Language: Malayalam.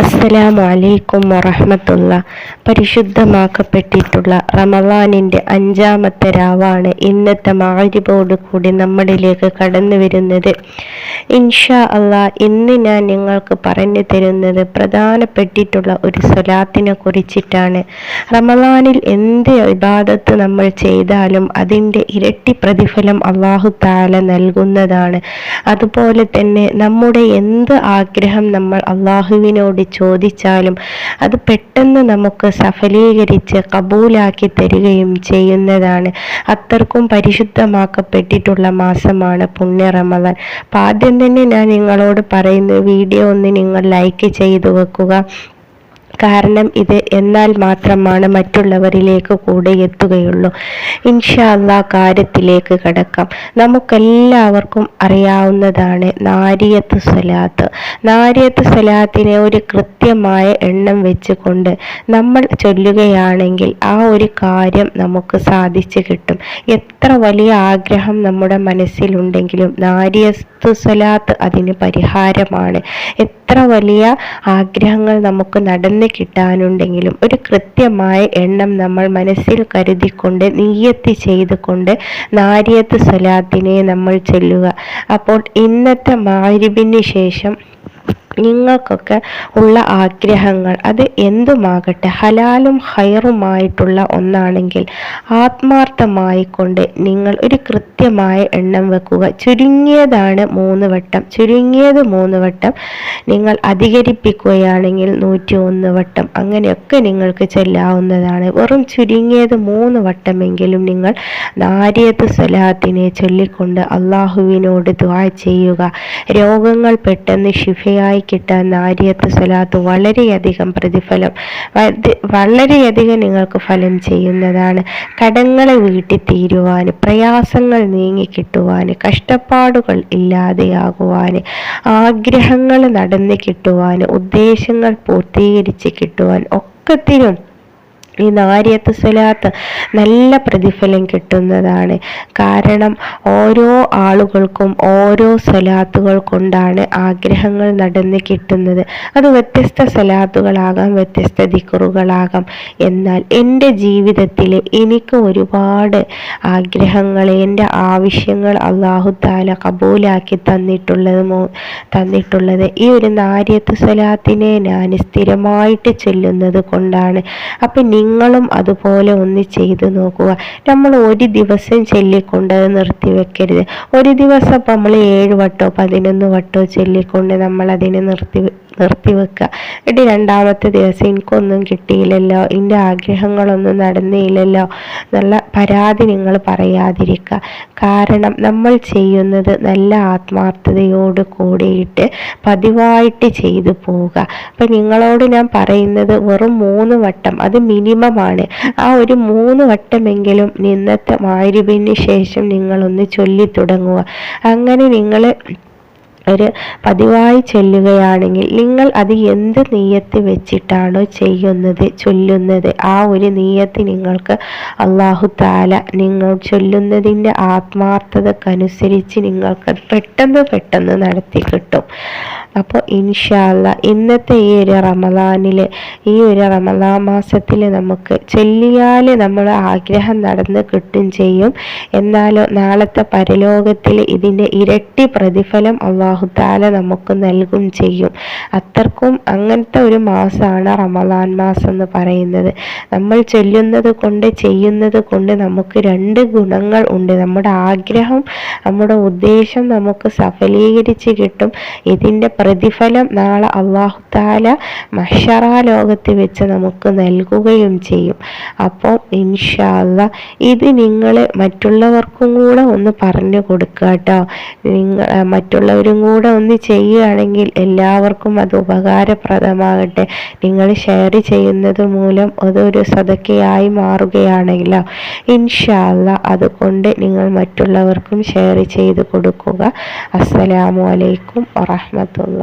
അസ്സലാമു അലൈക്കും വറഹമത്തുള്ള. പരിശുദ്ധമാക്കപ്പെട്ടിട്ടുള്ള റമവാനിന്റെ അഞ്ചാമത്തെ രാവാണ് ഇന്നത്തെ കൂടി നമ്മളിലേക്ക് കടന്നു വരുന്നത്. ഇൻഷാ അള്ളാ ഇന്ന് ഞാൻ നിങ്ങൾക്ക് പറഞ്ഞു തരുന്നത് പ്രധാനപ്പെട്ടിട്ടുള്ള ഒരു സ്വലാത്തിനെ കുറിച്ചിട്ടാണ്. റമവാനിൽ എന്ത് വിവാദത്ത് നമ്മൾ ചെയ്താലും അതിന്റെ ഇരട്ടി പ്രതിഫലം അള്ളാഹു താല നൽകുന്നതാണ്. അതുപോലെ തന്നെ നമ്മുടെ എന്ത് ആഗ്രഹം നമ്മൾ അള്ളാഹുവിനോട് ചോദിച്ചാലും അത് പെട്ടെന്ന് നമുക്ക് സഫലീകരിച്ച് കബൂലാക്കി തരികയും ചെയ്യുന്നതാണ്. അത്രക്കും പരിശുദ്ധമാക്കപ്പെട്ടിട്ടുള്ള മാസമാണ് പുണ്യ റമദാൻ അപ്പം ആദ്യം തന്നെ ഞാൻ നിങ്ങളോട് പറയുന്നത് വീഡിയോ ഒന്ന് നിങ്ങൾ ലൈക്ക് ചെയ്തു വെക്കുക. കാരണം ഇത് എന്നാൽ മാത്രമാണ് മറ്റുള്ളവരിലേക്ക് കൂടെ എത്തുകയുള്ളൂ. ഇൻഷാല്ല കാര്യത്തിലേക്ക് കടക്കാം. നമുക്കെല്ലാവർക്കും അറിയാവുന്നതാണ് നാരിയത്ത് സലാത്ത്. നാരിയത്ത് സലാത്തിനെ ഒരു കൃത്യമായ എണ്ണം വെച്ചുകൊണ്ട് നമ്മൾ ചൊല്ലുകയാണെങ്കിൽ ആ ഒരു കാര്യം നമുക്ക് സാധിച്ചു കിട്ടും. എത്ര വലിയ ആഗ്രഹം നമ്മുടെ മനസ്സിലുണ്ടെങ്കിലും നാരിയത്ത് സലാത്ത് അതിന് പരിഹാരമാണ്. എത്ര വലിയ ആഗ്രഹങ്ങൾ നമുക്ക് നടന്നു കിട്ടാനുണ്ടെങ്കിലും ഒരു കൃത്യമായ എണ്ണം നമ്മൾ മനസ്സിൽ കരുതിക്കൊണ്ട് നീയത്തി ചെയ്തുകൊണ്ട് നാരിയത്ത് സ്വലാത്തിനെ നമ്മൾ ചൊല്ലുക. അപ്പോൾ ഇന്നത്തെ മാരിബിന് ശേഷം നിങ്ങൾക്കൊക്കെ ഉള്ള ആഗ്രഹങ്ങൾ അത് എന്തുമാകട്ടെ ഹലാലും ഹയറുമായിട്ടുള്ള ഒന്നാണെങ്കിൽ ആത്മാർത്ഥമായി കൊണ്ട് നിങ്ങൾ ഒരു കൃത്യമായ എണ്ണം വെക്കുക. ചുരുങ്ങിയതാണ് മൂന്ന് വട്ടം. ചുരുങ്ങിയത് മൂന്ന് വട്ടം നിങ്ങൾ അധികരിപ്പിക്കുകയാണെങ്കിൽ നൂറ്റി ഒന്ന് വട്ടം. അങ്ങനെയൊക്കെ നിങ്ങൾക്ക് ചെല്ലാവുന്നതാണ്. വെറും ചുരുങ്ങിയത് മൂന്ന് വട്ടമെങ്കിലും നിങ്ങൾ നാരിയത്ത് സ്വലാത്തിനെ ചൊല്ലിക്കൊണ്ട് അള്ളാഹുവിനോട് ദ്വാ ചെയ്യുക. രോഗങ്ങൾ പെട്ടെന്ന് ശിഫയായി കിട്ടാൻ നാരിയത്ത് സ്വലാത്ത് വളരെയധികം പ്രതിഫലം. വളരെയധികം നിങ്ങൾക്ക് ഫലം ചെയ്യുന്നതാണ്. കടങ്ങളെ വീട്ടി തീരുവാൻ പ്രയാസങ്ങൾ നീങ്ങി കിട്ടുവാൻ കഷ്ടപ്പാടുകൾ ഇല്ലാതെയാകുവാൻ ആഗ്രഹങ്ങൾ നടന്നു കിട്ടുവാൻ ഉദ്ദേശങ്ങൾ പൂർത്തീകരിച്ച് കിട്ടുവാൻ ഒക്കത്തിനും ഈ നാരിയത്ത് സ്വലാത്ത് നല്ല പ്രതിഫലം കിട്ടുന്നതാണ്. കാരണം ഓരോ ആളുകൾക്കും ഓരോ സ്വലാത്തുകൾ കൊണ്ടാണ് ആഗ്രഹങ്ങൾ നടന്ന് കിട്ടുന്നത്. അത് വ്യത്യസ്ത സ്വലാത്തുകളാകാം വ്യത്യസ്ത ദിക്കറുകളാകാം എന്നാൽ എന്റെ ജീവിതത്തിൽ എനിക്ക് ഒരുപാട് ആഗ്രഹങ്ങൾ എന്റെ ആവശ്യങ്ങൾ അള്ളാഹു താല കബൂലാക്കി തന്നിട്ടുള്ളത് തന്നിട്ടുള്ളത് ഈ ഒരു നാരിയത്ത് സ്വലാത്തിനെ ഞാൻ സ്ഥിരമായിട്ട് ചൊല്ലുന്നത് കൊണ്ടാണ്. അപ്പം നിങ്ങളും അതുപോലെ ഒന്ന് ചെയ്തു നോക്കുക. നമ്മൾ ഒരു ദിവസം ചൊല്ലിക്കൊണ്ട് അത് നിർത്തി വെക്കരുത് ഒരു ദിവസം നമ്മൾ ഏഴ് വട്ടോ പതിനൊന്ന് വട്ടോ ചൊല്ലിക്കൊണ്ട് നമ്മൾ അതിനെ നിർത്തി നിർത്തിവെക്കുക എന്നിട്ട് രണ്ടാമത്തെ ദിവസം എനിക്കൊന്നും കിട്ടിയില്ലല്ലോ. എന്റെ ആഗ്രഹങ്ങളൊന്നും നടന്നില്ലല്ലോ. നല്ല പരാതി നിങ്ങൾ പറയാതിരിക്കുക. കാരണം നമ്മൾ ചെയ്യുന്നത് നല്ല ആത്മാർത്ഥതയോട് കൂടിയിട്ട് പതിവായിട്ട് ചെയ്തു പോവുക. അപ്പം നിങ്ങളോട് ഞാൻ പറയുന്നത് വെറും മൂന്ന് വട്ടം. അത് മിനിമമാണ് ആ ഒരു മൂന്ന് വട്ടമെങ്കിലും ഇന്നത്തെ മാരുവിന് ശേഷം നിങ്ങളൊന്ന് ചൊല്ലി തുടങ്ങുക. അങ്ങനെ നിങ്ങൾ ഒരു പതിവായി ചൊല്ലുകയാണെങ്കിൽ നിങ്ങൾ അത് എന്ത് നീയത്ത് വെച്ചിട്ടാണോ ചെയ്യുന്നത് ചൊല്ലുന്നത്? ആ ഒരു നീയത്ത് നിങ്ങൾക്ക് അള്ളാഹു താല നിങ്ങൾ ചൊല്ലുന്നതിന്റെ ആത്മാർത്ഥതക്കനുസരിച്ച് നിങ്ങൾക്ക് പെട്ടെന്ന് പെട്ടെന്ന് നടത്തി കിട്ടും. അപ്പോൾ ഇൻഷാല്ല ഇന്നത്തെ ഈ ഒരു റമദാനിൽ ഈ ഒരു റമദാ മാസത്തിൽ നമുക്ക് ചൊല്ലിയാൽ നമ്മൾ ആഗ്രഹം നടന്ന് കിട്ടും ചെയ്യും. എന്നാലോ നാളത്തെ പരലോകത്തിൽ ഇതിന്റെ ഇരട്ടി പ്രതിഫലം അള്ളാഹുത്താല നമുക്ക് നൽകും ചെയ്യും. അത്രക്കും അങ്ങനത്തെ ഒരു മാസമാണ് റമദാൻ മാസം എന്ന് പറയുന്നത്. നമ്മൾ ചൊല്ലുന്നത് കൊണ്ട് ചെയ്യുന്നത് കൊണ്ട് നമുക്ക് രണ്ട് ഗുണങ്ങൾ ഉണ്ട്. നമ്മുടെ ആഗ്രഹം നമ്മുടെ ഉദ്ദേശം നമുക്ക് സഫലീകരിച്ച് കിട്ടും. ഇതിന്റെ പ്രതിഫലം നാളെ അള്ളാഹുത്താല മഷറ ലോകത്ത് വെച്ച് നമുക്ക് നൽകുകയും ചെയ്യും. അപ്പോൾ ഇൻഷാല്ല ഇത് നിങ്ങൾ മറ്റുള്ളവർക്കും കൂടെ ഒന്ന് പറഞ്ഞു കൊടുക്കുക കേട്ടോ. നിങ്ങൾ മറ്റുള്ളവരും കൂടെ ഒന്ന് ചെയ്യുകയാണെങ്കിൽ എല്ലാവർക്കും അത് ഉപകാരപ്രദമാകട്ടെ. നിങ്ങൾ ഷെയർ ചെയ്യുന്നത് മൂലം അതൊരു സതക്കയായി മാറുകയാണെങ്കിലോ ഇൻഷാല്ല അതുകൊണ്ട് നിങ്ങൾ മറ്റുള്ളവർക്കും ഷെയർ ചെയ്ത് കൊടുക്കുക. അസ്സലാമു അലൈക്കും വറഹമത്തുള്ള